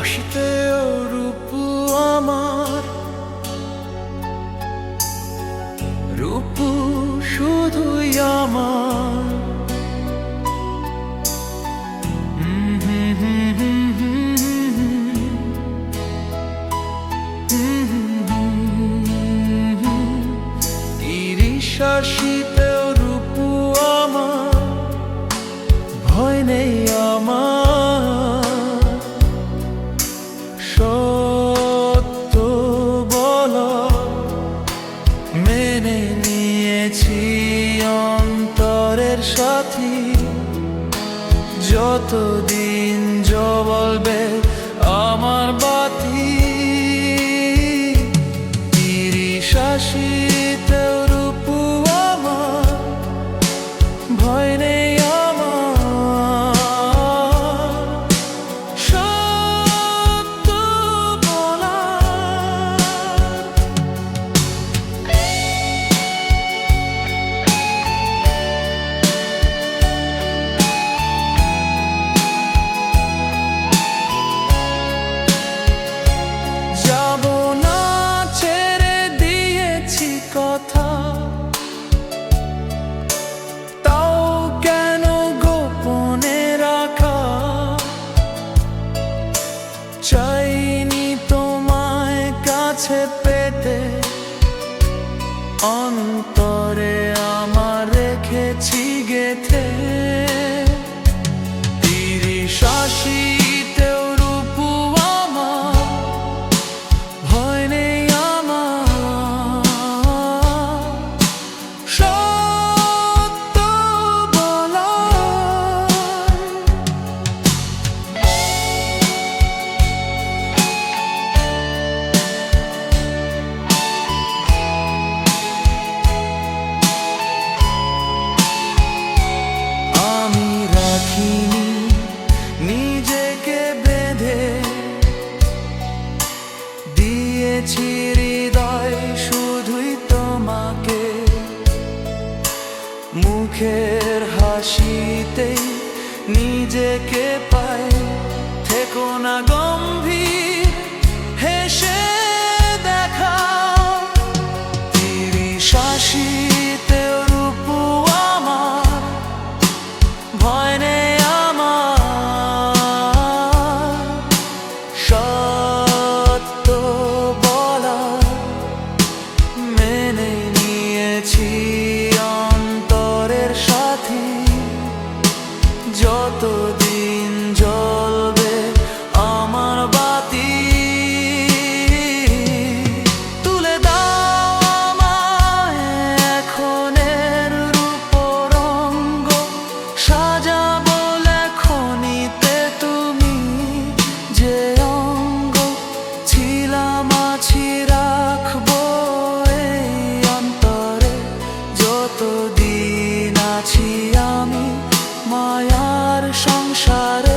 আসিতে রূপ আমার রূপ শুধুই আমার শীত রূপ আমার ভয় নেই আমার যতদিন অন্তরে রাখিনি নিজেকে বেঁধে দিয়েছি হৃদয় শুধুই তোমাকে। মুখের হাসিতেই নিজেকে cheese. 的双杀的